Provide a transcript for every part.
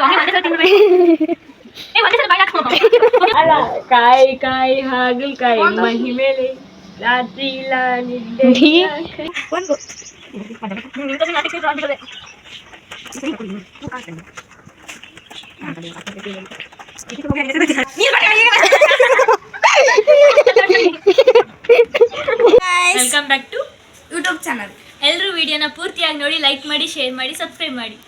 ಅಲ್ಲ ಕಾಯಿ ಕಾಯಿ ಹಾಗಲಕಾಯಿ ಮಹಿಮೇಲೆ ರಾತ್ರಿ ಇಲ್ಲ ನಿದ್ದೆ ಒಂದು ನಿಂತ ನಾಟಕ ಆಗಿರೋದೆ. Welcome back to YouTube channel ಎಲ್ಲರೂ ವಿಡಿಯೋನ ಪೂರ್ತಿಯಾಗಿ ನೋಡಿ ಲೈಕ್ ಮಾಡಿ ಶೇರ್ ಮಾಡಿ ಸಬ್ಸ್ಕ್ರೈಬ್ ಮಾಡಿ.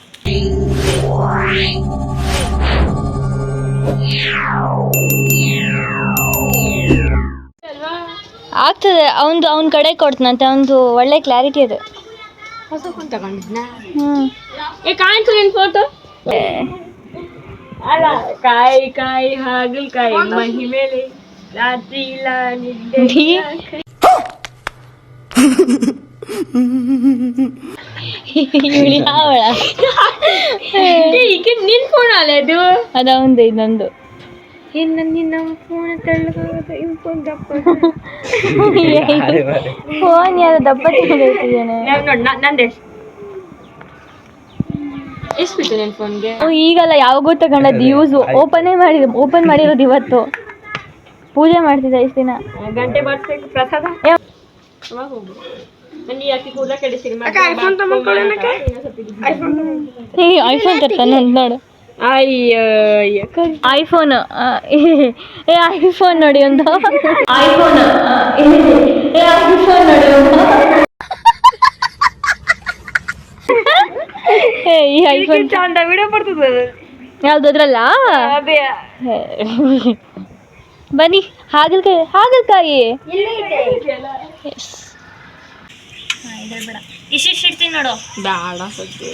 ಆಗ್ತದೆ ಅವನು ಅವನ ಕಡೆ ಕೊಡ್ತಾನಂತೆ ಅವನದು ಒಳ್ಳೆ ಕ್ಲಾರಿಟಿ ಅದು. ಹೊಸ ಫೋನ್ ತಗೊಂಡಿದ್ನ ಹ್ಮ್ ಏ ನಿನ್ ಫೋಟೋ ಅಲ್ಲ ಕಾಯಿ ಕಾಯಿ ಹಾಗಲಕಾಯಿ ಮಹಿಮೇಲೆ ರಾತ್ರಿ ಇಲ್ಲ ನಿದ್ದೆ ಇಲ್ಲ. ಇವಳು ಯಾವಳ ಈಗಿನ ಈಗ ನಿನ್ ಫೋನ್ ಅಲ್ಲ ಅದು? ಅದೊಂದು ಇದೊಂದು ನನ್ನ ನಿನ್ನ ಫೋನ್ ತಳ್ಳಕಾಗತ್ತೆ ಇನ್ ಫೋನ್ ದಪ್ಪ ಫೋನ್ ಯಾರು ದಪ್ಪ ನೋಡ್ ನಂದೆ. ಎಷ್ಟು ಬಿತ್ತು ನಿನ್ ಫೋನ್ಗೆ ಈಗಲ್ಲ ಯಾವಾಗೂ ತಗೊಂಡದ್ದು ಯೂಸ್ ಓಪನೇ ಮಾಡಿದ ಓಪನ್ ಮಾಡಿರೋದು ಇವತ್ತು. ಪೂಜೆ ಮಾಡ್ತಿದ್ದ ಇಷ್ಟು ದಿನ. ಗಂಟೆ ಬರ್ಸಕ್ಕೆ ಪ್ರಸಾದ? ಅವಾಗ ನನಗೆ ಯಾಕೆ ಕೂದಲ ಕೆಡಿಸಿರಿ ಏ ಐಫೋನ್ ಅಂತ ನೋಡು ಅಯ್ಯೋ ಐಫೋನ್ ಏ ಐಫೋನ್ ನೋಡಿ ಒಂದು. ಐಫೋನ್ ಏ ಐಫೋನ್ ನೋಡಿ ಒಂದು. ಏ ಈ ಐಫೋನ್ ಚಂದ ವಿಡಿಯೋ ಬರ್ತದೆ ಯಾವ್ದು ಅದ್ರಲ್ಲ ಅದೇ. ಬನ್ನಿ ಹಾಗಲಕಾಯಿ ಹಾಗಲಕಾಯಿ. ಎಸ್ ಇಷ್ಟಿಷ್ಟು ಇಡ್ತೀನಿ ನೋಡು. ಬೇಡ ಸದ್ಯ.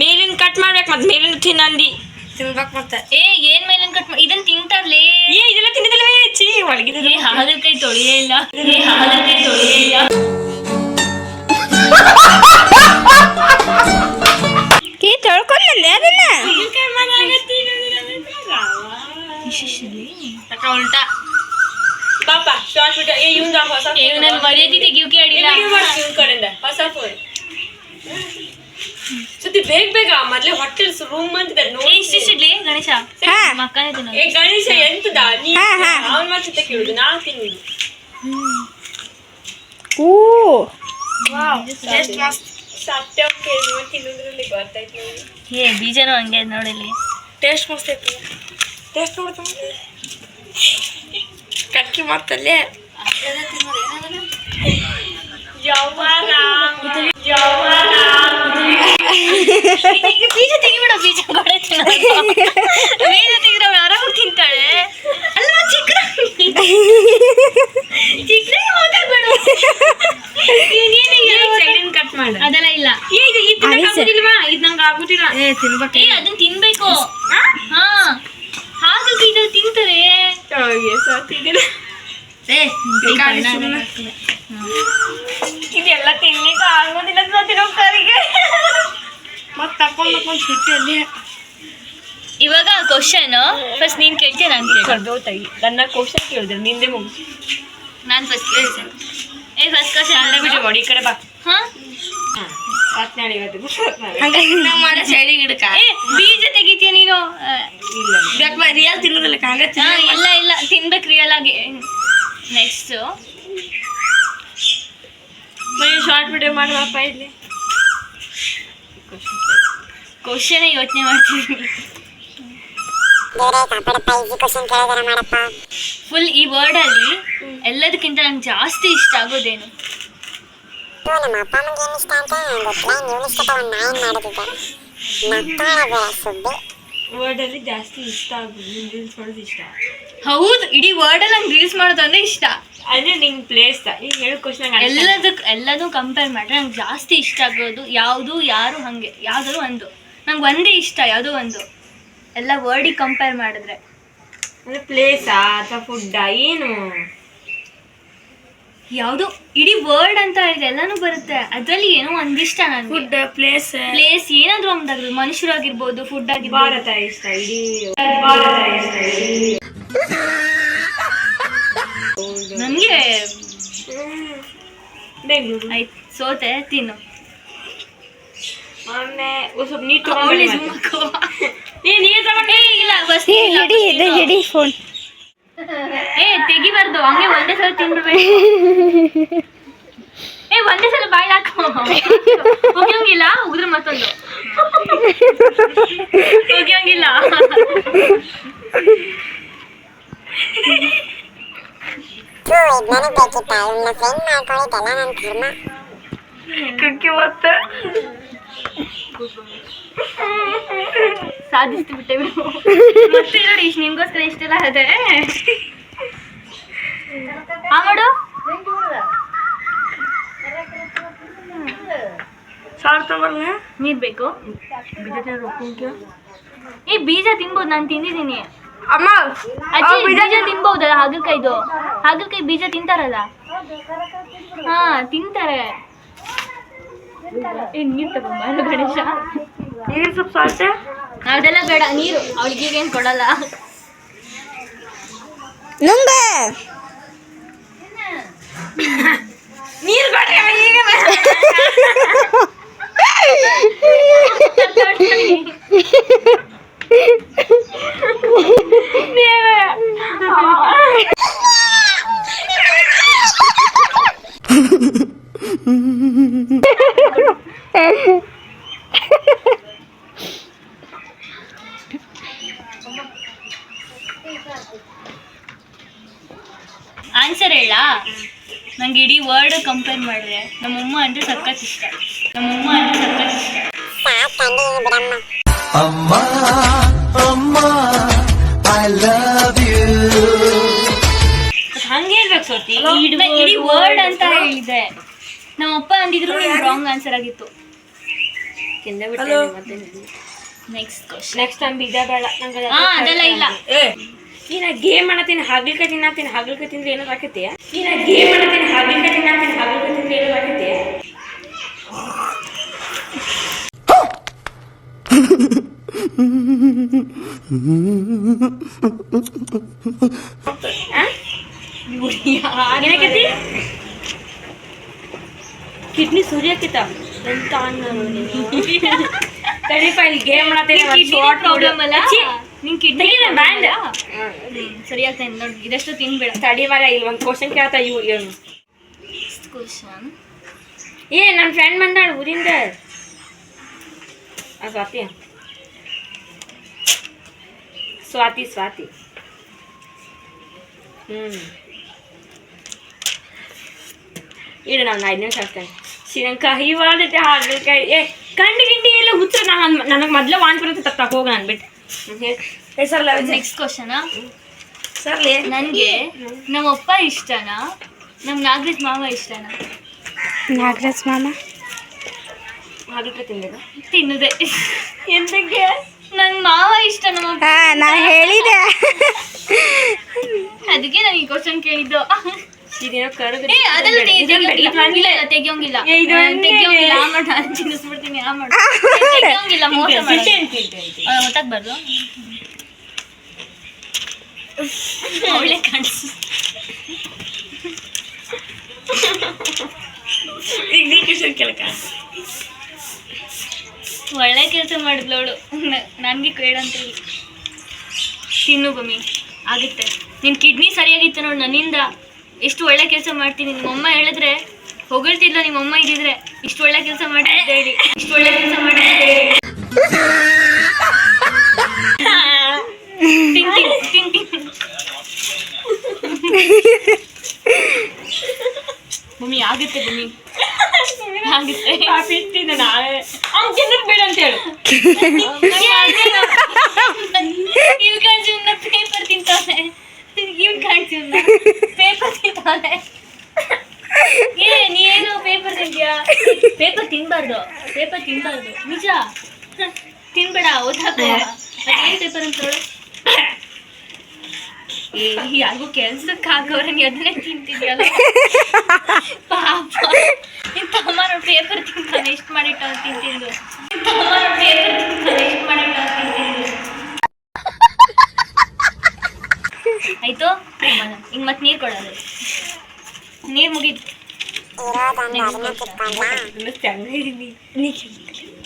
ಮೇಲಿನ ಕಟ್ ಮಾಡ್ಬೇಕು ಮತ್ತೆ ಮೇಲಿನ ತಿನ್ನಂದಿ. ತಿನ್ಬೇಕು ಮತ್ತೆ. ಏ ಏನ್ ಮೇಲಿನ ಕಟ್ ಇದನ್ನ ತಿಂತಾರ್ಲೇ. ಏ ಇದೆಲ್ಲ ತಿಂದಿದ್ದಲ್ಲ ಹೆಚ್ಚಿ ಒಳಗಿದ್ರೆ ಏ ಹಾಗಲಕಾಯಿ ತೊಳೆಯೇ ಇಲ್ಲ. ಏ ತೊಳೆಯೇ ಇಲ್ಲ. ಕೀ ಅದನ್ನ. ತಕ ಉಲ್ಟಾ. ಶಾರ್ಟ್ ವಿಡಿಯೋ ಏ ಇವ್ನ ಹೊಸ ಏ ನನ್ನ ಮರ್ಯಾದೆ ತೆಗಿಯೋಕೆ ಅಡಿಲ್ಲ ಇವ್ನ ಕಡೆಯಿಂದ ಹೊಸ ಫೋನ್ ಸುದ್ದಿ ಬೇಗ ಬೇಗ ಮೊದ್ಲೇ ರೂಮ್ ಏ ನೋಡಿ ಗಣೇಶ. ಹಾ. ಮಕ್ಕನೇ ತಿನ್ನೋದು. ಏ ಗಣೇಶ ಎಂತದ? ನೀ ಹಾ, ಹಾ. ಅವನ್ ಮಾತ್ರ ಕೇಳುದು ನಾ ತಿನ್ನುದು. ಓ ಎಷ್ಟು ಮಸ್ತ್ ಸತ್ಯ ಕೇಳುವ ತಿನ್ನುದ್ರಲ್ಲಿ ಗೊತ್ತಾಯ್ತು ನನಗೆ. ಏ ಬೀಜನೂ ಹಂಗೆ ನೋಡಿಲ್ಲಿ. ಟೇಸ್ಟ್ ಮಸ್ತ್ ಐತಿ. ಟೇಸ್ಟ್ ನೋಡ್ತಾನೆ ಕಟ್ಕಿ ಮತ್ತಲ್ಲೇ ಯವ್ವನ, ಯವ್ವನ. ಈಗ ಬೀಜ ತೆಗಿಬಿಡ ಬೀಜ ಕೊಡೆ ತಿನ್ನೋದು ಬೀಜ ತೆಗಿದ್ರೆ ಅವಳು ಆರಾಮಾಗಿ ತಿಂತಾಳೆ ಅಲ್ವಾ ಚಿಕ್ಕ ಚಿಕ್ಕ ಹೋಗಬೇಡ ಸೈಡಿನ ಕಟ್ ಮಾಡ ಅದೆಲ್ಲ ಇಲ್ಲ ಏ ಇದು ಇದು ತಿನ್ನಕ್ ಅದೇ ಸರಿ. ಆಗುದಿಲ್ವಾ ಇದು ನಂಗೆ ಆಗುದಿಲ್ಲ ಏ ತಿನ್ಬೇಕು ಏ ಅದನ್ನ ತಿನ್ಬೇಕು ಕೇಳ ನನ್ನ ಕ್ವಶನ್ ಕೇಳಿದ್ರೆ ನಿಂದೆ ಮುಗಿಸಿ ನಾನು ಫಸ್ಟ್ ಕೇಳ್ತೇನೆ ಏ ಫಸ್ಟ್ ಚಂದ ಬಿಡಿ ಮಾಡಿ ಈ ಕಡೆ ಬಾ. ಹಾ? ಹಂಗಾಗಿ ನಾವು ಮಾಡೋ ಸೈಡಿಗೆ ಇಡಕ ಏ ಬೀಜ ತೆಗಿತೀಯ ನೀನು? ಇಲ್ಲ ರಿಯಲ್ ತಿನ್ನೋದಿಲ್ಲ ಹಂಗ ಇಲ್ಲ ಇಲ್ಲ ತಿನ್ಬೇಕು ರಿಯಲ್ ಆಗಿ. ನೆಕ್ಸ್ಟ್ ಶಾರ್ಟ್ ವಿಡಿಯೋ ಮಾಡುವಪ್ಪ ಇಲ್ಲಿ. ಕ್ವಶನ್ ಯೋಚನೆ ಮಾಡ್ತೀನಿ. ಫುಲ್ ಈ ವರ್ಡ್ ಅಲ್ಲಿ ಎಲ್ಲದಕ್ಕಿಂತ ನಂಗೆ ಜಾಸ್ತಿ ಇಷ್ಟ ಆಗೋದೇನು? ನಮ್ಮ ಅಪ್ಪ ಅಮ್ಮಗೆ ಏನು ಇಷ್ಟ ಅಂತ ಗೊತ್ತಿಲ್ಲ ನೀವು ಇಷ್ಟ ತಗೊಂಡು ನಾ ಏನು ಮಾಡೋದಿದ್ದೆ ನಕ್ಕಾಗ ಸುದ್ದಿ ವರ್ಡಲ್ಲಿ ಜಾಸ್ತಿ ಇಷ್ಟ ಆಗೋದು ನಿನ್ ರೀಲ್ಸ್ ಮಾಡೋದು ಇಷ್ಟ? ಹೌದು ಇಡೀ ವರ್ಡ್ ಅಲ್ಲಿ ನಂಗೆ ರೀಲ್ಸ್ ಮಾಡೋದಂದ್ರೆ ಇಷ್ಟ. ಅಂದ್ರೆ ನಿಂಗ್ ಪ್ಲೇಸ್ ಈಗ ಹೇಳೋ ಕ್ವಶನ್ ಎಲ್ಲದಕ್ ಎಲ್ಲದೂ ಕಂಪೇರ್ ಮಾಡ್ರೆ ನಂಗೆ ಜಾಸ್ತಿ ಇಷ್ಟ ಆಗೋದು ಯಾವುದು ಯಾರು ಹಂಗೆ ಯಾವ್ದಾದ್ರು ಒಂದು. ನಂಗೆ ಒಂದೇ ಇಷ್ಟ ಯಾವುದೋ ಒಂದು. ಎಲ್ಲ ವರ್ಡಿಗೆ ಕಂಪೇರ್ ಮಾಡಿದ್ರೆ. ಅಂದ್ರೆ ಪ್ಲೇಸಾ ಅಥವಾ ಫುಡ್ಡಾ ಏನು? ಯಾವುದು ಇಡೀ ವರ್ಡ್ ಅಂತ ಇದೆ ಎಲ್ಲಾನು ಬರುತ್ತೆ. ಅದ್ರಲ್ಲಿ ಏನೋ ಒಂದಿಷ್ಟ ನನಗೆ ಫುಡ್ ಪ್ಲೇಸ್ ಪ್ಲೇಸ್ ಏನಾದ್ರೂ ಒಂದಾಗ್ಬೋದು ಮನುಷ್ಯರಾಗಿರ್ಬೋದು ಫುಡ್ ಆಗಿರ್ಬೋದು ಭಾರತ ಇಷ್ಟ ಇಡೀ ಭಾರತ ಇಷ್ಟ ಇಡೀ ಬೆಂಗಳೂರು. ಆಯ್ತು ಸೋತೆ ತಿನ್ನು. ಮೊನ್ನೆ ಸ್ವಲ್ಪ ನೀರ್ ಹಿಡಿ ಇದು ಹಿಡಿ ಫೋನ್ ಏ ತೆಗಿಬಾರ್ದು ಹಂಗೆ ಒಂದೇ ಸಲ ತಿನ್ಬಿಡ್ಬೇಕು ಏ ಒಂದೇ ಸಲ ಬಾಯ್ ಹಾಕೋ. ಹೋಗಿಯಂಗಿಲ್ಲ ಉಗ್ರ ಮತ್ತೊಂದು. ಇದು ನನಗೆ ಬೇಕಿತ್ತ. ಇವನ್ನ ಫ್ರೆಂಡ್ ಮಾಡ್ಕೊಂಡಿದ್ದೆಲ್ಲ ನನ್ನ ಕರ್ಮ. ಕುಕ್ಕಿ ಮತ್ತೆ. ಸಾಧಿಸ್ತು ಬಿಟ್ಟೆ ಬಿಡು. ಮತ್ತೆ ನೋಡಿ ಇಷ್ಟು ನಿಮ್ಗೋಸ್ಕರ ಇಷ್ಟೆಲ್ಲ ಅದೇ. ಮಾಡು. ನೀರ್ ಬೇಕು. ಏ ಬೀಜ ತಿನ್ಬೋದು ನಾನು ತಿಂದಿದ್ದೀನಿ. ಅಮ್ಮ ಅಜ್ಜಿ ಬೀಜ ತಿನ್ಬಹುದಲ್ಲ ಹಾಗಲಕಾಯ್ದು. ಹಾಗಲಕಾಯಿ ಬೀಜ ತಿಂತಾರಲ್ಲ? ಹಾ ತಿಂತಾರೆ. ಏ ನೀರ್ ತಗೊಂಬ ಗಣೇಶ. ನೀರ್ ಸ್ವಲ್ಪ ಸಾಲ್ತೆ ಅದೆಲ್ಲ ಬೇಡ ನೀರು. ಅವಳಿಗೆ ಈಗೇನ್ ಕೊಡಲ್ಲ. ನುಂಗ ಇಡೀ ವರ್ಡ್ ಅಂತ ಹೇಳಿದೆ. ನಮ್ಮಪ್ಪ ಅಂದಿದ್ರು ರಾಂಗ್ ಆನ್ಸರ್ ಆಗಿತ್ತು. ನೆಕ್ಸ್ಟ್ ಕ್ವಶನ್ ನೆಕ್ಸ್ಟ್ ಟೈಮ್ ಬೀಜ ಬೇಡ. ನಂಗೆ ಅದೆಲ್ಲ ಇಲ್ಲ. ಏ ನೀನ ಗೇಮ್ ಮಾಡತ್ತೀನಿ ಹಾಗಲ್ಕಾಯಿ ತಿನ್ನತ್ತೀನಿ ಹಾಗಲ್ಕಾಯಿ ತಿಂದ್ರೆ ಏನೋ ಆಕೈತಿ ನೀನ ಗೇಮ್ ಮಾಡತ್ತೀನಿ ಹಾಗಲ್ಕಾಯಿ ತಿನ್ನತ್ತೀನಿ ಹಾಗಲ್ಕಾಯಿ ತಿಂದ್ರೆ ಏನೋ ಆಕೈತಿ ಏನಾಕೈತಿ ಕಿಡ್ನಿ ಸುರಿಯಾಕಿತ ಎಂತ ತಡಿಪ ಇಲ್ಲಿ ಗೇಮ್ ಪ್ರಾಬ್ಲಮ್ ಅಲ್ಲ? ಕಿಡ್ನಿ ತೆಗೀನ, ಬ್ಯಾಂಡ್. ಸರಿ ಆಗ್ತಾ ಇದೆ ನೋಡಿ ಇದಷ್ಟು ತಿನ್ಬೇಡ. ತಡಿ ಮಗ ಇಲ್ಲಿ ಒಂದು ಕ್ವಶನ್ ಕೇಳ್ತಾ ಇವು ಕ್ವಶನ್ ಏ ನನ್ನ ಫ್ರೆಂಡ್ ಬಂದಾಳ ಊರಿಂದ. ಸ್ವಾತಿ. ಸ್ವಾತಿ ಸ್ವಾತಿ. ಹ್ಮ್. ಇಡು ನಾನು ಐದು ನಿಮಿಷ ಆಗ್ತೇನೆ ಶ್ರೀಲಂಕಾ ಹಿವಾದತೆ ಹಾಗಲಕಾಯಿ ಏ ಕಂಡು ಗಿಂಡಿ ಎಲ್ಲ ಹುಚ್ಚ ನಾನು ನನಗೆ ಮೊದಲೇ ವಾಂತಿ ಬರುತ್ತೆ ತಕ್ಕ ಹೋಗ ನಾನು ಬಿಟ್ಟು. ಸರ್ ನೆಕ್ಸ್ಟ್ ಸರ್ ನನಗೆ ನಮ್ಮ ಅಪ್ಪ ಇಷ್ಟನಾ? ನಮ್ಮ ನಾಗರಾಜ್ ಮಾವ ಇಷ್ಟನಾ? ನಾಗರಾಜ್ ಮಾಮ? ಹಾಗಲಕಾಯಿ ತಿನ್ನುದೆ. ಎಂತಕ್ಕೆ? ನನ್ನ ಮಾವ ಇಷ್ಟ ನಮ್ಮ ಹಾ ನಾ ಹೇಳಿದೆ. ಅದಕ್ಕೆ ನನಗೆ ಈ ಕ್ವಶನ್ ಕೇಳಿದ್ದು. ಇದೇನೋ ತೆಗಿಯೋಂಗಿಲ್ಲ. ಆ ಮಾಡು ನಾನು ತಿನ್ನಿಸ್ಬಿಡ್ತೀನಿ ಆ ಮಾಡು. ಮೋಸ ಒಳ್ಳೆ ಕಾಣಿಸ್ ಈಗ ನೀ ಕ್ವಶನ್ ಒಳ್ಳೆ ಕೆಲಸ ಮಾಡಿದ್ಲವಳು ನನಗೆ ಕೇಳ ಅಂತ ಹೇಳಿ. ತಿನ್ನು ಬಮ್ಮಿ ಆಗುತ್ತೆ. ನಿನ್ ಕಿಡ್ನಿ ಸರಿಯಾಗಿತ್ತು ನೋಡು ನನ್ನಿಂದ. ಎಷ್ಟು ಒಳ್ಳೆ ಕೆಲಸ ಮಾಡ್ತೀನಿ. ನಿಮ್ಮಮ್ಮ ಹೇಳಿದ್ರೆ ಹೊಗಳ್ತಿಲ್ಲ ನಿಮ್ಮಮ್ಮ ಇದ್ದಿದ್ರೆ ಇಷ್ಟು ಒಳ್ಳೆ ಕೆಲಸ ಮಾಡಿ ಹೇಳಿ. ಇಷ್ಟು ಒಳ್ಳೆ ಕೆಲಸ ಮಾಡಿ ಹೇಳಿ. ಆಗುತ್ತೆ ಮಮ್ಮಿ ಆಗುತ್ತೆ. ಬಿಟ್ಟಿದ್ದೆ ನಾಳೆ ಅವ್ನು ತಿನ್ನೋದು ಬೇಡ ಅಂತ ಹೇಳು. ಪೇಪರ್ ತಿಂತಾನೆ ಇವ್ ಕಾಣ್ತೀವಿ ಪೇಪರ್ ತಿಂತಾನೆ. ಏ ನೀನು ಪೇಪರ್ ತಿಂತೀಯಾ? ಪೇಪರ್ ತಿನ್ಬಾರ್ದು. ಪೇಪರ್ ತಿನ್ಬಾರ್ದು. ನಿಜ? ತಿನ್ಬೇಡ ಓದಾಕ ಅದೇನ್ ಪೇಪರ್ ಅಂತ ಏ, ಯಾರಿಗೂ ಕೆಲ್ಸಕ್ಕೆ ಹಾಕೋರ, ನೀ ಅದನ್ನೇ ತಿಂತಿದ್ಯಲ್ಲ. ಪಾಪ. ನಿನ್ ತಮ್ಮ ಪೇಪರ್ ತಿಂತಾನೆ ಎಷ್ಟು ಮಾಡಿಟ್ಟ ತಿಂತಿದ್ದು. ನಿನ್ ತಮ್ಮ ಪೇಪರ್ ತಿಂತಾನೆ ಎಷ್ಟು ಮಾಡಿಟ್ಟ ತಿಂತಿದ್ದು. ಆಯ್ತು? ಹಿಂಗ್ ಮತ್ ನೀರ್ ಕೊಡೋದು. ನೀರ್ ಮುಗೀತು.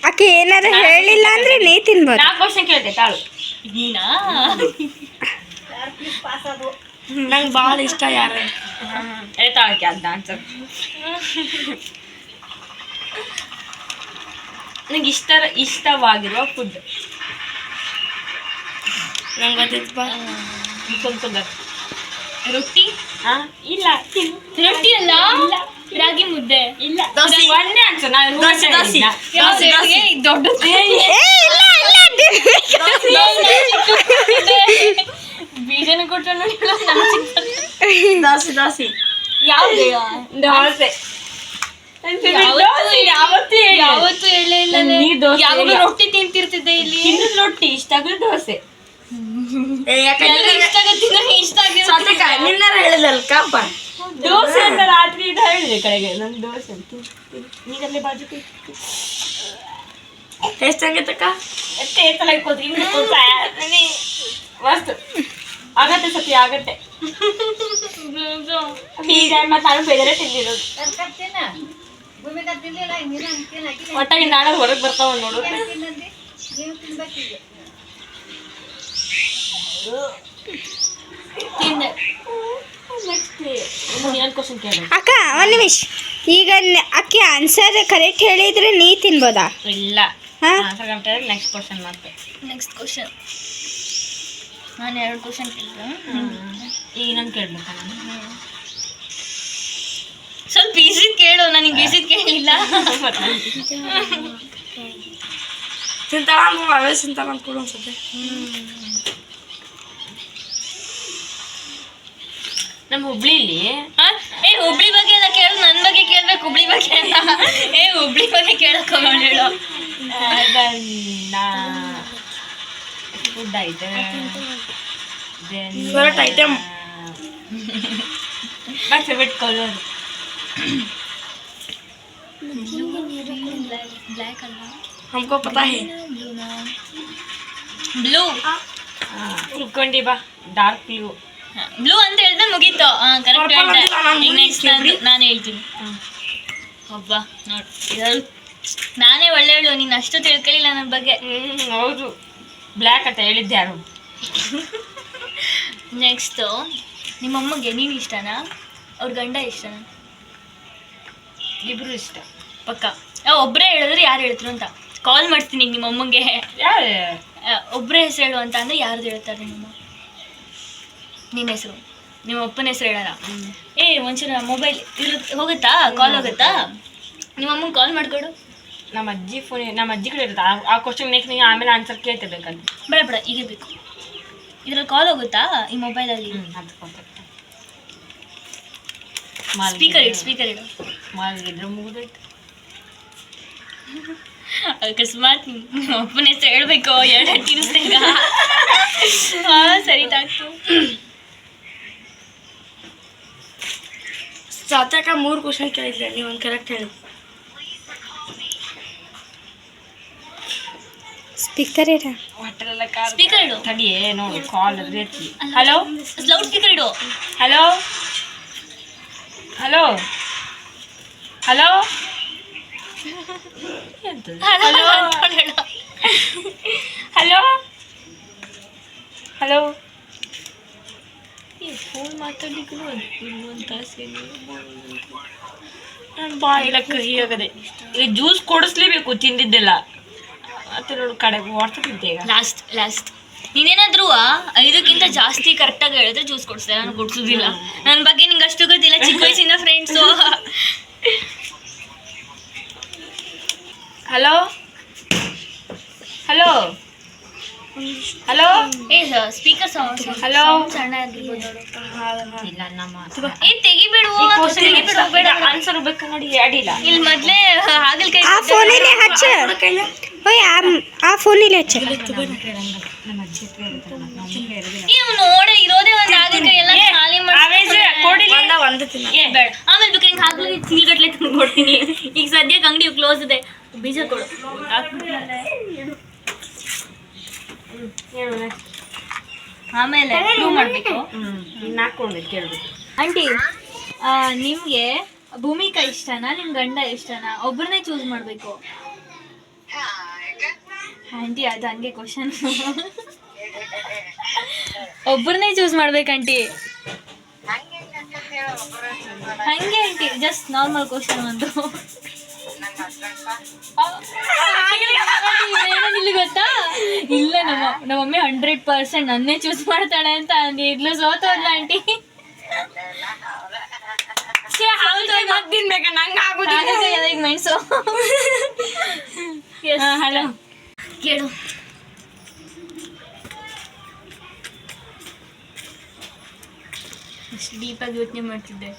ಆಕೆ ಏನಾರ ಹೇಳಿಲ್ಲ ಅಂದ್ರೆ ನೀ ತಿನ್ಬೋದು. ನಾ ಕ್ವಶನ್ ಕೇಳ್ತೆ ತಾಳು. ನೀನಾ? ನಂಗೆ ಭಾಳ ಇಷ್ಟ ಯಾರು. ಏ ತಾಳಕ್ಕೆ ಅಂತ ಆನ್ಸರ್ ನಂಗೆ ಇಷ್ಟ ಇಷ್ಟವಾಗಿರುವ ಫುಡ್ ನಂಗೆ ಗೊತ್ತಿತ್ತು ರೊಟ್ಟಿ? ಇಲ್ಲ. ರೊಟ್ಟಿ ಅಲ್ಲ? ರಾಗಿ ಮುದ್ದೆ. ಇಲ್ಲ. ಒಂದೇ ಆನ್ಸರ್ ನಾನು ದೋಸೆ, ದೋಸೆ. ದೋಸೆ, ದೋಸೆ. ದೊಡ್ಡದು ಏ ಇಲ್ಲ ಇಲ್ಲ ಬೀಜನ ಕೊಟ್ಟು ದೋಸೆ ದೋಸೆ. ಯಾವ್ದು? ದೋಸೆ. ಯಾವತ್ತೂ ಹೇಳಿ. ಇಲ್ಲ. ರೊಟ್ಟಿ ತಿಂತಿರ್ತಿದ್ದೆ ಇಲ್ಲಿ. ರೊಟ್ಟಿ ಇಷ್ಟ ದೋಸೆ. ನಿನ್ನಾರ ಕಪ್ಪ ದೋಸೆ ಅಂತ ರಾತ್ರಿ ಇದು ಹೇಳಿದೆ ಕಡೆಗೆ ನನ್ ದೋಸೆ ಅಂತ ನೀಗಲ್ಲೇ ಬಾಜು ಟೇಸ್ಟ್ ಆಗೈತಕ್ಕ ಟೇಸ್ಟಲ್ಲ ಇಕ್ಕೋದ್ರಿ ಮಸ್ತ್ ಆಗತ್ತೆ ಸತಿ ಆಗತ್ತೆ. ಈಗ ಮತ್ತೆ ನಾನು ಬೇರೆ ತಿಂದಿರೋದು. ಒಟ್ಟಾಗಿ ನಾಳೆ ಹೊರಗೆ ಬರ್ತಾವ ನೋಡು ತಿಂದೆ ನೆಕ್ಸ್ಟ್ ಏನು ಕ್ವಶನ್ ಕೇಳಿ ಅಕ್ಕ ಒಂದು ನಿಮಿಷ. ಈಗ ನ- ಅಕ್ಕಿ ಆನ್ಸರ್ ಕರೆಕ್ಟ್ ಹೇಳಿದ್ರೆ ನೀ ತಿನ್ಬೋದಾ? ಇಲ್ಲ. ನೆಕ್ಸ್ಟ್ ಕ್ವಶನ್ ನೆಕ್ಸ್ಟ್ ಕ್ವಶನ್ ನಾನು ಎರಡು ಕ್ವಶನ್ ಕೇಳಿದೆ ಈಗ ನಾನು ಕೇಳ್ಬೇಕಾ ನಾನು. ಸ್ವಲ್ಪ ಈಸಿದ್ ಕೇಳು ನನಗೆ ಈಸಿದ್ ಕೇಳಿಲ್ಲ. ತಿಂತಾಳ ಅವೇ ಕೊಡು ಅನ್ಸುತ್ತೆ ನಮ್ಮ ಹುಬ್ಳಿಲಿ ಆ? ಏ ಹುಬ್ಳಿ ಬಗ್ಗೆ ಎಲ್ಲ ಕೇಳು ನನ್ನ ಬಗ್ಗೆ ಕೇಳ್ಬೇಕು ಹುಬ್ಳಿ ಬಗ್ಗೆ ಎಲ್ಲ ಏ ಹುಬ್ಳಿ ಬಗ್ಗೆ ಕೇಳಕ್ ಹೋಗೋಣ ಹೇಳು ಫುಡ್ ಐತೆ then Favorite item. My favourite colour black ಅಲ್ಲ हमको पता है ಬ್ಲೂ ತಿಳ್ಕೊಂಡಿ ಬಾ ಡಾರ್ಕ್ ಬ್ಲೂ ಬ್ಲೂ ಅಂತ ಹೇಳಿದ್ರೆ ಮುಗೀತು. ಕರೆಕ್ಟ್ ಹೇಳ್ದೆ. ನಾನು ಈಗ ನೆಕ್ಸ್ಟ್ ನಾನು ನಾನು ಹೇಳ್ತೀನಿ. ಒಬ್ಬ ನೋಡಿ. ನಾನೇ ನಾನೇ ಒಳ್ಳೆಯವಳು ನೀನು ಅಷ್ಟು ತಿಳ್ಕೊಳ್ಳಿಲ್ಲ ನನ್ನ ಬಗ್ಗೆ. ಹೌದು. ಬ್ಲ್ಯಾಕ್ ಅಂತ ಹೇಳಿದ್ದೆ ಯಾರು? ನೆಕ್ಸ್ಟು ನಿಮ್ಮಮ್ಮಗೆ ನೀನು ಇಷ್ಟನಾ? ಅವ್ರ ಗಂಡ ಇಷ್ಟನಾ? ಇಬ್ರು ಇಷ್ಟ. ಪಕ್ಕ. ಒಬ್ಬರೇ ಹೇಳಿದ್ರೆ ಯಾರು ಹೇಳ್ತಾರೆ ಅಂತ. ಕಾಲ್ ಮಾಡ್ತೀನಿ ನಿಮ್ಮಮ್ಮಗೆ. ನಿಮ್ಮ ಅಮ್ಮಂಗೆ ಯಾರು? ಆ, ಒಬ್ರೇ ಹೆಸರು ಹೇಳು ಅಂತ ಯಾರು ಯಾರ್ದು ಹೇಳ್ತಾರೆ ನಿಮ್ಮಮ್ಮ? ನಿನ್ನ ಹೆಸರು? ನಿಮ್ಮ ಅಪ್ಪನ ಹೆಸರು ಹೇಳಲ್ಲ. ಏ ಒಂಚೂರು ಮೊಬೈಲ್ ಇರುತ್ತೆ ಹೋಗುತ್ತಾ? ಕಾಲ್ ಹೋಗುತ್ತಾ? ನಿಮ್ಮ ಅಮ್ಮಂಗೆ ಕಾಲ್ ಮಾಡ್ಕೊಡು. ನಮ್ಮ ಅಜ್ಜಿ ಫೋನ್ ನಮ್ಮ ಅಜ್ಜಿ ಕಡೆ ಇರುತ್ತೆ? ಆ- ಆ ಕ್ವಶನ್ ನೆಕ್ಸ್ಟ್ ನೀವು ಆಮೇಲೆ ಆನ್ಸರ್ ಕೇಳ್ತಿರ್ಬೇಕಂತ. ಬೇಡ ಬೇಡ ಈಗ ಬೇಕು ಇದ್ರಲ್ಲಿ ಕಾಲ್ ಹೋಗುತ್ತಾ ಈ ಮೊಬೈಲಲ್ಲಿ ಸ್ಪೀಕರ್ ಇಡು ಸ್ಪೀಕರ್ ಇಡು. ಮಲಗಿದ್ರೆ ಮುಗಿದೈತೆ. ಅಕಸ್ಮಾತ್ ನಿಮ್ಮ ಅಪ್ಪನ ಹೆಸರು ಹೇಳ್ಬೇಕು ಎರಡು ತಿನ್ನಿಸ್ದಾಗ ಹಾಂ ಸರಿ ತಾಕು ಸಾತ್ಯಕ ಮೂರು ಕ್ವಶನ್ ಕೇಳಿದ್ರೆ ನೀವು ಒಂದು ಕರೆಕ್ಟ್ ಹೇಳಿ. ಸ್ಪೀಕರ್ ಇಡ ಸ್ಪೀಕರ್ ಇಡು. ತಡಿಯೇ ನೋಡಿ ಕಾಲ್ ರೀತಿ ಹಲೋ ಲೌಡ್ ಸ್ಪೀಕರ್ ಇಡು. Hello hello hello hello. Hello hello phone ಮಾತಾಡ್ಲಿಕ್ಕೂ ಒಂದು ತಾಸು ಬಾಯಿಲ್ಲ ಕಹಿ ಆಗದೆ ಈಗ ಜ್ಯೂಸ್ ಕೊಡಿಸ್ಲೇಬೇಕು ತಿಂದಿದ್ದೆಲ್ಲ ಮತ್ತೆ ನೋಡು ಕಡೆಗೆ ಇದ್ದೆ ಈಗ ಲಾಸ್ಟ್ ಲಾಸ್ಟ್ ನೀನೇನಾದ್ರೂ ಐದಕ್ಕಿಂತ ಜಾಸ್ತಿ ಕರೆಕ್ಟಾಗಿ ಹೇಳಿದ್ರೆ ಜ್ಯೂಸ್ ಕೊಡಿಸ್ದೆ ನಾನು ಕೊಡ್ಸೋದಿಲ್ಲ ನನ್ನ ಬಗ್ಗೆ ನಿಂಗೆ ಅಷ್ಟು ಗೊತ್ತಿಲ್ಲ ಚಿಕ್ಕ ವಯಸ್ಸಿನ friends hello hello hello speaker sound hello ಸಣ್ಣ ಆಗಿರ್ಬೋದು ನೋಡು. ಇಲ್ಲ ನಮ್ಮ ಏ ತೆಗಿಬಿಡು ತೆಗಿಬಿಡು ಬೇಡ. ಆನ್ಸರ್ ಬೇಕು ನೋಡಿ ಅಡಿಲ್ಲ ಇಲ್ಲಿ ಮೊದ್ಲೇ ಹಾಗಲ್ಕಾಯಿ ಆ ಫೋನಿಲೆ ಹಚ್ಚ. ಓಯ್ ಆ ಆ ಫೋನಿಲೆ ಹಚ್ಚ. ನಮ್ಮ ಅಜ್ಜಿ ಹತ್ರ ಇರ್ತಾರಲ್ಲ, ನಮ್ಮ ಅಮ್ಮಂಗೆ ಇರೋದಿಲ್ಲ. ನೀವು ನೋಡ ಇರೋದೇ ಒಂದು ಹಾಗಲ್ಕಾಯಿ ಎಲ್ಲ ಖಾಲಿ ಆವೇಶ ಕೊಡಿಲಿ. ಒಂದ ಒಂದು ತಿನ್ನ. ಏ ಬೇಡ. ಆಮೇಲೆ ಬೇಕಾದ್ರೆ ಹಿಂಗೆ ಹಾಕ್ಲಿ ಚೀಲ್ಗಟ್ಲೆ ತಂದು ಕೊಡ್ತೀನಿ ಈಗ ಸದ್ಯಕ್ಕೆ ಅಂಗಡಿ ಕ್ಲೋಸ್ ಇದೆ. ಬೀಜ ಕೊಡು. ಆಮೇಲೆ ಪ್ರೂವ್ ಮಾಡಬೇಕು. ಕೇಳ್ಬೇಕು ಆಂಟಿ ನಿಮಗೆ ಭೂಮಿಕಾ ಇಷ್ಟನಾ ನಿಮ್ ಗಂಡ ಇಷ್ಟನಾ? ಒಬ್ಬರನ್ನೇ ಚೂಸ್ ಮಾಡಬೇಕು. ಆಂಟಿ ಅದು ಹಂಗೆ ಕ್ವಶನ್ ಒಬ್ಬರನ್ನೇ ಚೂಸ್ ಮಾಡ್ಬೇಕು ಆಂಟಿ. ಹಂಗೆ ಆಂಟಿ ಜಸ್ಟ್ ನಾರ್ಮಲ್ ಕ್ವಶನ್ ಒಂದು. ಗೊತ್ತಾ ಇಲ್ಲ ನಮ್ಮ ನಮ್ಮ ಮಮ್ಮಿ ಹಂಡ್ರೆಡ್ ಪರ್ಸೆಂಟ್ ನನ್ನೇ ಚೂಸ್ ಮಾಡ್ತಾಳೆ ಅಂತ ಅಂದಿದ್ಲು ಸೋತೋದ್ಲ ಆಂಟಿ ಮೆಣಸು ಹಲೋ ಕೇಳು ಅಷ್ಟು ಡೀಪಾಗಿ ಯೋಚನೆ ಮಾಡ್ತಿದ್ದೆ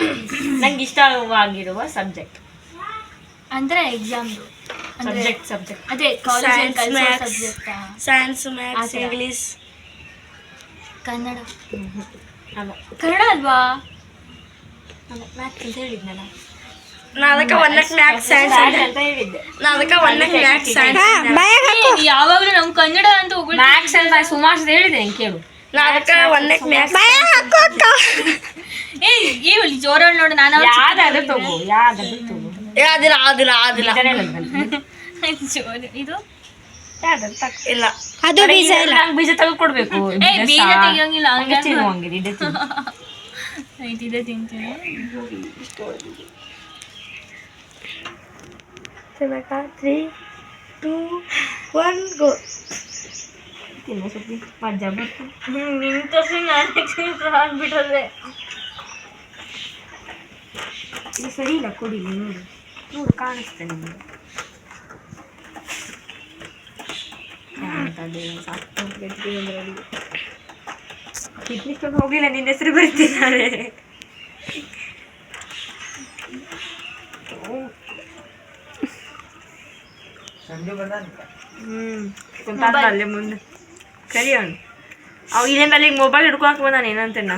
ನಂಗೆ ಇಷ್ಟವಾಗಿರುವ ಸಬ್ಜೆಕ್ಟ್ ಅಂದ್ರೆ ಎಕ್ಸಾಮ್ ಸಬ್ಜೆಕ್ಟ್ ಸಬ್ಜೆಕ್ಟ್ ಅದೇ college subject science maths English Kannada. Kannada ಅಲ್ವಾ? ಮ್ಯಾಥ್ಸ್ ಅಂತ ಹೇಳಿದ್ನಲ್ಲ. ನಾ ಅದಕ್ಕೆ ಒಂದಕ್ಕೆ ಮ್ಯಾಥ್ಸ್ ಸೈನ್ಸ್ ಅಂತ ಹೇಳಿದ್ದೆ. ನಾ ಅದಕ್ಕೆ ಒಂದಕ್ಕೆ ಮ್ಯಾಥ್ಸ್ ಸೈನ್ಸ್ ಯಾವಾಗಲೂ ಯಾವಾಗ್ಲೂ ನಮ್ ಕನ್ನಡ ಅಂತ ಹೋಗ್ಬಿಟ್ಟು ಮ್ಯಾಥ್ಸ್ ಅಂತ ಸುಮಾರು ಹೇಳಿದೆ ಕೇಳು. ನಾ ಅದಕ್ಕೆ ಒಂದಕ್ಕೆ ಏ ಏ ಇಲ್ಲಿ ಜೋರಲ್ಲಿ ನೋಡು ನಾನು ಯಾವ್ದಾದ್ರು ತಗೋ ಯಾವ್ದಾದ್ರು ತಗೋ. ಯಾವ್ದಿಲ್ಲ ಆದಿಲ್ಲ ಆದಿಲ್ಲ ಇದನ್ನೇ ಹೇಳಿದ್ನಲ್ಲ. ಜೋರು. ಇದು? ಯಾವ್ದಾದ್ರು ತಗೋ. ಇಲ್ಲ. ಅದು ಬೀಜ ಇಲ್ಲ. ನಂಗ್ ಬೀಜ ತೆಗೆದುಕೊಡ್ಬೇಕು. ಏ ಬೀಜ ತೆಗಿಯೋಂಗಿಲ್ಲ ಹಂಗೆ ತಿನ್ನು ಹಂಗೆ ಇದೆ ತಿನ್ನು. ಆಯ್ತು ಇದೆ ತಿಂತೀನಿ. ತ್ರೀ ಟೂ ಒನ್ ಗೋ ತಿನ್ನು ಸುದ್ದಿ ಮಜ್ಜ ಬರ್ತು ಹ್ಮ್ ನಿನ್ನ ತೋರ್ಸಿ ನಾನು ಆಗ್ಬಿಟ್ಟದೆ ಇದು ಸರಿ ಇಲ್ಲ ಕುಡಿಲಿ ನೋಡು. ನೋಡು ಕಾಣಿಸ್ತೆ ನಿಮಗೆ ಕಿಡ್ನಿ ಸ್ಟೋನ್ ಹೋಗಿಲ್ಲ ನಿನ್ನ ಹೆಸರು ಬರ್ತಿದ್ದಾರೆ ಹ್ಮ್ ಕುಂತಾನ ಅಲ್ಲೇ ಮುಂದೆ. ಕರಿ ಅವನು ಅವ್ ಇಲ್ಲಿಂದ ಅಲ್ಲಿಗೆ ಮೊಬೈಲ್ ಹಿಡ್ಕೊಳಕ್ ಬಂದಾನ ಏನಂತೆ ನಾ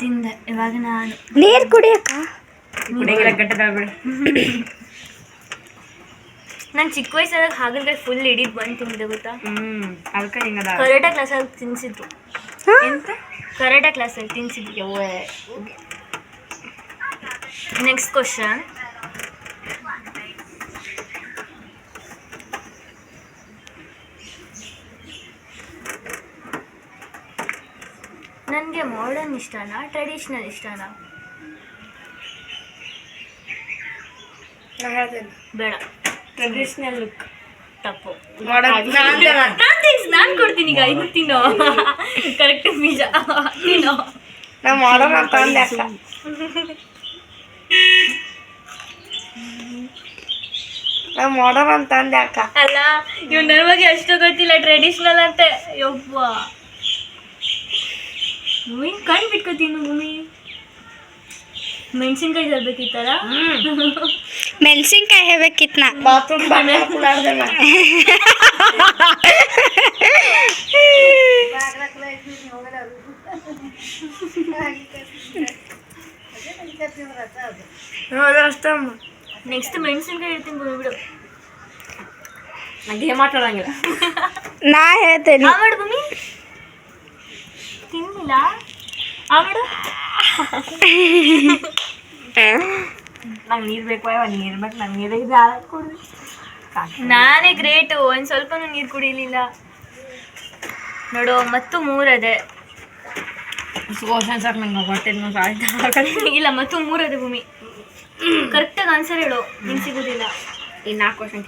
ತಿಂದೆ ಇವಾಗ ನಾನು ನೀರ್ ಕುಡಿಯಕ್ಕ ಕುಡಿಯಂಗಿಲ್ಲ ನಾನು ಚಿಕ್ಕ ವಯಸ್ಸಾದಾಗ ಹಾಗಲಕಾಯಿ ಫುಲ್ ಇಡೀ ಬಂದು ತಿಂದಿದ್ದೆ ಗೊತ್ತಾ ಹ್ಮ್ ಅದಕ್ಕೆ ಹಿಂಗದ ಕರಾಟೆ ಕ್ಲಾಸಲ್ಲಿ ತಿನ್ಸಿದ್ರು ಎಂತ ಕರಾಟೆ ಕ್ಲಾಸಲ್ಲಿ ತಿನ್ಸಿದ್ರು ನೆಕ್ಸ್ಟ್ ಕ್ವಶನ್ ನನಗೆ ಮಾಡರ್ನ್ ಇಷ್ಟನಾ ಟ್ರೆಡಿಷ್ನಲ್ ಇಷ್ಟನಾ? ಬೇಡ. ಟ್ರೆಡಿಷನಲ್ ಲುಕ್ ತಪ್ಪು. ನಾನು ಕೊಡ್ತೀನಿ ಈಗ ಇದು ತಿನ್ನೋ. ಕರೆಕ್ಟ್ ಬೀಜ. ತಿನ್ನೋ. ನಾವು ಮಾಡೋಣ ಅಂತ ಅಂದೆ ಅಕ್ಕ. ನಾ ಮಾಡೋಣ ಅಂತ ಅಂದೆ ಅಕ್ಕ. ಅಲ್ಲ ಇವ್ ನನ್ನ ಬಗ್ಗೆ ಅಷ್ಟು ಗೊತ್ತಿಲ್ಲ ಟ್ರೆಡಿಷ್ನಲ್ ಅಂತೆ. ಯೊಬ್ಬ ಭೂಮಿ ಕಣ್ ಬಿಟ್ಕೋತೀನಿ ಭೂಮಿ ಮೆಣಸಿನ್ಕಾಯಿ ತರ್ಬೇಕಿತ್ತಲ್ಲ ಮೆಣಸಿನ್ಕಾಯಿ ಹೇಳ್ಬೇಕಿತ್ ನಾ ಬಾತ್ರೂಮ್ ಬಾಗಿಲು ಕುಲಾಡ್ದೆ ನಾ. ಹೌದು ಅಷ್ಟಮ್ಮ ನೆಕ್ಸ್ಟ್ ಮೆಣಸಿನ್ಕಾಯಿ ಇಡ್ತೀನಿ ಭೂಮಿ ಬಿಡು ನಂಗೆ ಮಾತಾಡಂಗಿಲ್ಲ ನಾ ಹೇಳ್ತೇನೆ ಆ ಮಾಡು ಭೂಮಿ ತಿನ್ನಿಲ್ಲ ಆ ಮಾಡು ನಂಗೆ ನೀರು ಬೇಕು ಅಯ್ಯೋ ನೀರು ಬೇಕು ನಂಗೆ ನೀರೇ ಇದೆ ಕುಡಿ. ನಾನೇ ಗ್ರೇಟು ಒಂದು ಸ್ವಲ್ಪನೂ ನೀರು ಕುಡಿಲಿಲ್ಲ. ನೋಡು ಮತ್ತು ಮೂರದೆ ಸೋಷನ್ ಸಾಕು ನಂಗೆ ಹೊಟ್ಟೆ ಸಾಯ್ತಾ ಇಲ್ಲ ಮತ್ತು ಮೂರದೆ ಭೂಮಿ. ಕರೆಕ್ಟಾಗಿ ಆನ್ಸರ್ ಹೇಳು ನಿಂಗೆ ಸಿಗೋದಿಲ್ಲ. ಈ ನಾಲ್ಕು ಕ್ವಶನ್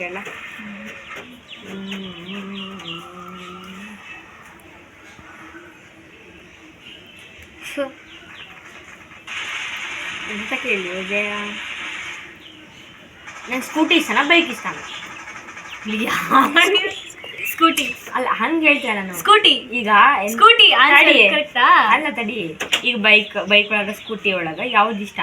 ಕೇಳಲ್ಲ ಎಂತ ಕೇಳಿ ವಿಜಯ? ನಂಗೆ ಸ್ಕೂಟಿ ಇಷ್ಟನಾ ಬೈಕ್ ಇಷ್ಟನಾ ಸ್ಕೂಟಿ ಅಲ್ಲ ಹಂಗೆ ಹೇಳ್ತೀಯ ನಾನು? ಸ್ಕೂಟಿ ಈಗ ಸ್ಕೂಟಿ ತಡಿ. ಅಲ್ಲ ತಡಿ. ಈಗ ಬೈಕ್ ಬೈಕ್ ಒಳಗ ಸ್ಕೂಟಿ ಒಳಗ ಯಾವ್ದು ಇಷ್ಟ?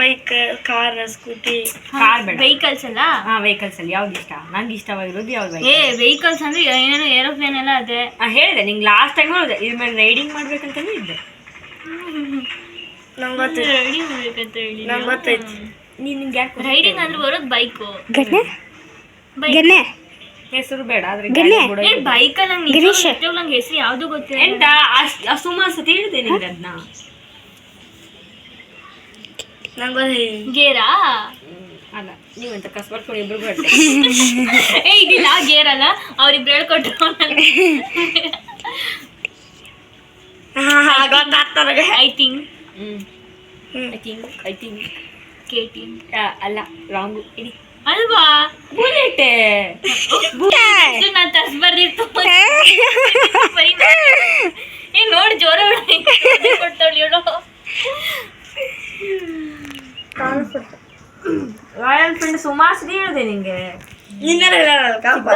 ಬೈಕ್ ಕಾರ್ ಸ್ಕೂಟಿ ಕಾರ್ ಬೇಡ. ವೆಹಿಕಲ್ಸ್ ಅಲ್ಲ? ಹಾ ವೆಹಿಕಲ್ಸ್ ಅಲ್ಲಿ ಯಾವ್ದು ಇಷ್ಟ? ನಂಗೆ ಇಷ್ಟವಾಗಿರೋದು ಯಾವ್ದು ಏ ವೆಹಿಕಲ್ಸ್ ಅಂದ್ರೆ ಏನೇನೋ ಏರೋಪ್ಲೇನ್ ಎಲ್ಲ ಅದೇ. ಹೇಳಿದೆ ನಿಂಗೆ ಲಾಸ್ಟ್ ಟೈಮ್ ನೋಡಿದೆ. ಇದ್ರ ಮೇಲೆ ರೈಡಿಂಗ್ ಮಾಡ್ಬೇಕಂತಾನೆ ಇದ್ದೆ. ನಂಗೆ ನಂಗೆ ಗೊತ್ತೈತಿ ನೀನ್ ನಿಂಗೆ ಯಾಕೆ ರೈಡಿಂಗ್ ಅಂದ್ರೆ ಬರೋದು ಬೈಕು ಗನ್ನೆ ಬೈಕ್ ಗನ್ನೆ ಹೆಸರು ಬೇಡ ಆದ್ರೆ ಕೂಡ ಏ. ಬೈಕಲ್ಲಿ ನಂಗೆ ಗಿರೀಶ್. ನಂಗೆ ಹೆಸರು ಯಾವುದು ಗೊತ್ತಿಲ್ಲ. ಎಂತ? ಸುಮಾರು ಸತಿ ಹೇಳಿದೆ ನಿಂಗೆ ಅದನ್ನ. ನಂಗೆ ಗೇರಾ? ಹ್ಮ್. ನೀವಂತ ಕಸ್ ಬರ್ಕೊಂಡು ಇಬ್ರು ಬರ್ತೇ ಏ ಇದಿಲ್ಲ ಗೇರ್ ಅಲ್ಲ ಅವ್ರಿಬ್ರು ಹೇಳ್ಕೊಟ್ರು. I think hmm. I think I think K T ಅಲ್ಲ ರಾಂಗು ಇಡಿ. ಅಲ್ವಾ? ಬುಲೆಟ್ ನಾನು ತರ್ಸ್ ಬರ್ದಿತ್ತು. ಏ. ನೋಡಿ ಜೋರ ಕೊಡ್ತಾಳೆ ಹೇಳೋ ರಾಯಲ್ ಫೀಲ್ಡ್ ಸುಮಾರು ಸರಿ ಹೇಳಿದೆ ನಿಂಗೆ.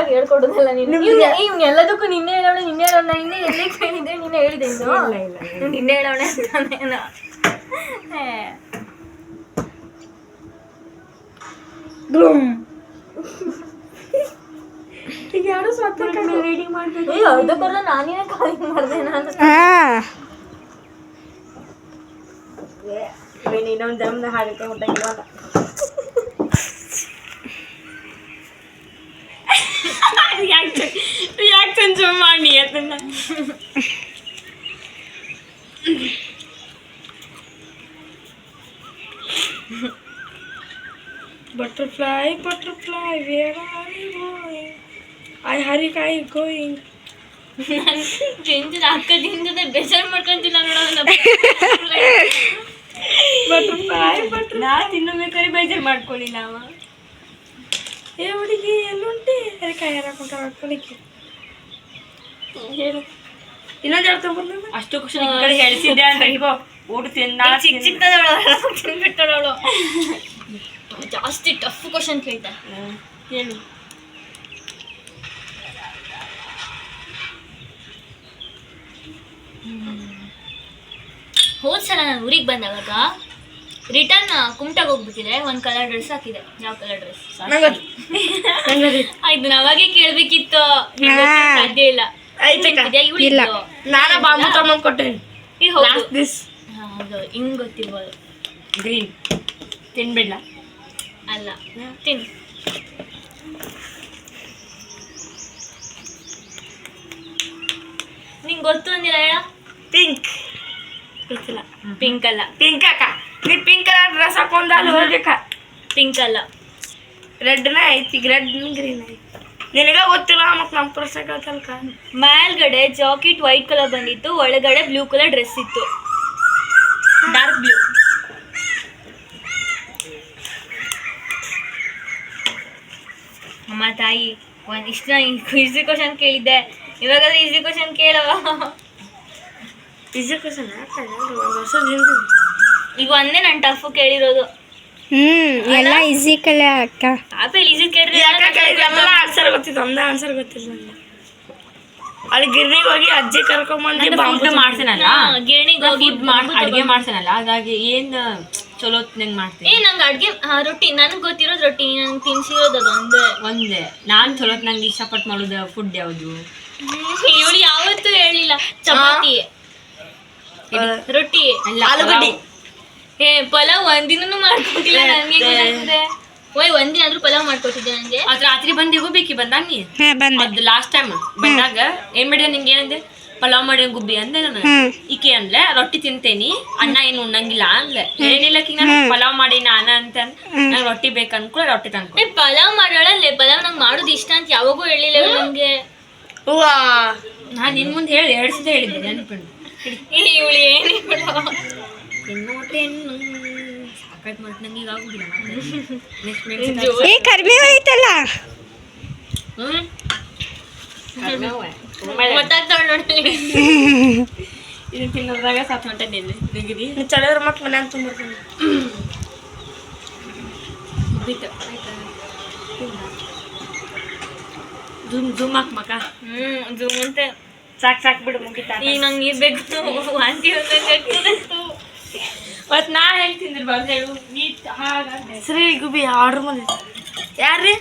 ಹೇಳ್ಕೊಡೋದಲ್ಲ ನೀನು. ಇವ್ನು ಎಲ್ಲದಕ್ಕೂ ನಿನ್ನೆ ಹೇಳೋಣ ನಿನ್ನೆ ಹೇಳೋಣ ನಿನ್ನೆ ಎಲ್ಲೇ ಕೇಳಿದ್ರೆ ನಿನ್ನೆ ಹೇಳಿದೆ ನಿನ್ನೆ ಹೇಳೋಣ ಅಂತಾನೇನ ಏ. ಈಗ ಯಾರು ಸ್ವತಃ ರೆಡಿ ಮಾಡ್ಬೇಕು. ಏ ಅರ್ಧಕ್ಕರ್ಧ ನಾನೇ ಕಾಲಿಂಗ್ ಮಾಡಿದೆ ನಾನು? ಹಾ ಇನ್ನೊಂದು ಹೊಟ್ಟೆಗಿಲ್ಲ butterfly butterfly where are you going I ಹರಿಕಾಯಿ going ಜಿಂಜದ ಅಕ್ಕ ಜಿಂಜದ ಬೇಜಾರು ಮಾಡ್ಕೊಂತಿಲ್ಲ ನೋಡೋಣ ಬಟರ್ಫ್ಲೈ ಬಟರ್ ನಾ ತಿನ್ನಬೇಕಾದ್ರೆ ಬೇಜಾರು ಮಾಡ್ಕೊಳ್ಳಿಲ್ಲ ಅವ ಏ ಹುಡುಗಿ ಎಲ್ಲುಂಟಿ ಹರಿಕಾಯಿ ಹರಕೊಂಡ ಮಾಡ್ಕೊಳ್ಳಿಕ್ಕೆ ಹೇಳು ಇನ್ನೊಂದು ಹೇಳ್ತಾ ಬಂದ ಅಷ್ಟು ಖುಷಿ ಈ ಕಡೆ ಹೇಳ್ತಿದ್ದೆ ಅಂತ ಇಗೋ ಊಟ ತಿಂದ ಚಿಕ್ಕ ಚಿಕ್ಕದವಳು ತಿನ್ಬಿಟ್ಟವಳು ಜಾಸ್ತಿ ಟಫ್ ಕ್ವಶನ್ ಕೇಳ್ತಾರೆ ಹೇಳು. ಹೋದ್ ಸಲ ನಾನು ಊರಿಗೆ ಬಂದಾಗ ರಿಟರ್ನ್ ಕುಮಟಾಗ ಹೋಗ್ಬಿಟ್ಟಿದೆ. ಒಂದ್ ಕಲರ್ ಡ್ರೆಸ್ ಹಾಕಿದೆ. ಯಾವ ಕಲರ್ ಡ್ರೆಸ್ ಆಯ್ತು ನಾವಾಗೆ ಕೇಳ್ಬೇಕಿತ್ತು. ಸಾಧ್ಯ ಇಲ್ಲ. ನಾನು ಬಾಂಬು ಕೊಟ್ಟೆ ಹಿಂಗ್ ಗೊತ್ತಿರ್ಬೋದು. ಗ್ರೀನ್ ತಿನ್ಬಿಡ್ಲ ಅಲ್ಲ ತಿನ್ ನಿಂಗೆ ಗೊತ್ತು ಅಂದಿಲ್ಲ ಹೇಳ? ಪಿಂಕ್. ಗೊತ್ತಿಲ್ಲ. ಪಿಂಕ್ ಅಲ್ಲ. ಪಿಂಕ್ ಅಕ್ಕ. ನೀ ಪಿಂಕ್ ಕಲರ್ ಡ್ರೆಸ್ ಹಾಕೊಂಡ ಅಲ್ಲಿ ಹೋಗ್ಬೇಕ. ಪಿಂಕ್ ಅಲ್ಲ. ರೆಡ್ನ ಐತಿ ರೆಡ್ ಗ್ರೀನ್ ಐತಿ. ನಿನಗ ಗೊತ್ತಿಲ್ಲ ಮತ್ತೆ ನಮ್ಮ ಹೇಳ್ತಲ್ಕ ಮೇಲ್ಗಡೆ ಜಾಕೆಟ್ ವೈಟ್ ಕಲರ್ ಬಂದಿತ್ತು ಒಳಗಡೆ ಬ್ಲೂ ಕಲರ್ ಡ್ರೆಸ್ ಇತ್ತು ಡಾರ್ಕ್ ಬ್ಲೂ ಅಮ್ಮ ತಾಯಿ ಒಂದ್ ಇಷ್ಟ ಈಸಿ ಕ್ವಶನ್ ಕೇಳಿದ್ದೆ. ಇವಾಗಾದ್ರೆ ಈಸಿ ಕ್ವಶನ್ ಕೇಳುವ ಈಸಿ ಕ್ವಶನ್ ಈಗ ಒಂದೇ ನಾನು ಟಫ್ ಕೇಳಿರೋದು. ಹ್ಮ್ ಎಲ್ಲ ಈಸಿ ಕಲೆ ಅಕ್ಕ. ಆಪೇಲ್ ಈಸಿ ಕೇಳಿದ್ರೆ ಆನ್ಸರ್ ಗೊತ್ತಿತ್ತು. ಒಂದೇ ಆನ್ಸರ್ ಗೊತ್ತಿಲ್ಲ ಅಲ್ಲಿ ಗಿರ್ನಿಗೆ ಹೋಗಿ ಅಜ್ಜಿ ಕರ್ಕೊಂಬಂದು ಬಾಂಬು ಮಾಡ್ತೀನಲ್ಲ ಗಿರಣಿಗೆ ಹೋಗಿ ಅಡ್ಗೆ ಮಾಡ್ತೀನಲ್ಲ ಹಾಗಾಗಿ ಏನ್ ಚಲೋ ನಂಗೆ ಮಾಡ್ತೀನಿ ಏ ನಂಗೆ ಅಡ್ಗೆ ರೊಟ್ಟಿ ನನ್ಗೆ ಗೊತ್ತಿರೋದು ರೊಟ್ಟಿ ನಂಗೆ ತಿನ್ಸಿರೋದು ಅದು ಒಂದೇ. ಒಂದೇ. ನಾನ್ ಚಲೋ ನಂಗೆ ಇಷ್ಟಪಟ್ಟು ಮಾಡೋದು ಫುಡ್ ಯಾವುದು? ಇವಳು ಯಾವತ್ತೂ ಹೇಳಿಲ್ಲ. ಚಪಾತಿ. ರೊಟ್ಟಿ. ಆಲೂಗಡ್ಡೆ. ಏ ಪಲಾವ್ ಒಂದಿನೂ ಮಾಡ್ಕೊಟ್ಟಿಲ್ಲ ನನಗೆ ಓಯ್ ಒಂದಿನ ಆದ್ರೂ ಪಲಾವ್ ಮಾಡ್ಕೊಟ್ಟಿದ್ದೆ ನಂಗೆ? ಅದ್ ರಾತ್ರಿ ಬಂದಿಗೂ ಬೇಕಿ ಬಂದಾಗ ನೀ? ಹಾ ಬಂದೆ. ಅದ್ ಲಾಸ್ಟ್ ಟೈಮ್ ಬಂದಾಗ ಏನ್ ಮಾಡಿದೆ ನಿಂಗೆ ಏನಂದೆ? ಪಲಾವ್ ಮಾಡಿ ಗುಬ್ಬಿ ಅಂದೆ ನಾನು. ಈಕೆ ಅಂದ್ಲೆ ರೊಟ್ಟಿ ತಿಂತೇನಿ ಅನ್ನ ಏನು ಉಣ್ಣಂಗಿಲ್ಲ ಅಂದ್ಲೆ. ಏನಿಲ್ಲ ನಾನು ಪಲಾವ್ ಮಾಡಿ ನಾನ ಅಂತ ನಂಗೆ ರೊಟ್ಟಿ ಬೇಕು ಅನ್ಕೂಲ ರೊಟ್ಟಿ ತಂದ್ಕೊ ಏ ಪಲಾವ್ ಮಾಡೋಳಲ್ಲ ಪಲಾವ್ ನಂಗೆ ಮಾಡೋದು ಇಷ್ಟ ಅಂತ ಯಾವಾಗೂ ಹೇಳಿಲ್ಲ ಇವ್ಳು ನಂಗೆ. ನಾನ್ ನಿನ್ ಮುಂದೆ ಹೇಳಿ ಎರಡು ಸತಿ ಹೇಳಿದ್ದೆ ನೆನಪಿಂಡು ಇವಳು ಏನು ಇನ್ನು ಸಾಕಾಯ್ತು ಮತ್ತೆ ನಂಗೆ ಈಗ ಆಗುದಿಲ್ಲ ನೆಕ್ಸ್ಟ್ ಏ ಕರ್ಬೇವು ಐತಲ್ಲ ಹ್ಮ್? ಗೊತ್ತಾಗ್ತಾಳ ನೋಡಿ. ಇದು ತಿನ್ನೋದ್ರಾಗ ಸಾತ್ ಹೊಂಟೆ ನಿಲ್ಲಿ ನಿಗದಿ ಚಳಿದ್ರ ಮತ್ತೆ ಮನ್ಯಾಗ ತುಂಬಿರ್ತೀನಿ. ಬಿಟ್ಟು ಜೂಮ್ ಜೂಮ್ ಹಾಕ್ ಮಕ. ಹ್ಮ್ ಜೂಮ್ ಅಂತ. ಸಾಕ್ ಸಾಕ್ ಬಿಡು ಮುಗಿತಾ. ಈಗ ನಂಗೆ ನೀರ್ ಬೇಕು ವಾಂತಿ ಹೋಗ್ತದೆ ಮತ್ ನಾ ಹೆಂಗ್ ತಿಂದಿರ್ಬಾರ್ದು ಹೇಳು. ನೀ ಹಾಗ ಸರಿ ಗುಬಿ ಆರ್ಡರ್ ಬಂದಿತ್ತು ಯಾರ್ರಿ?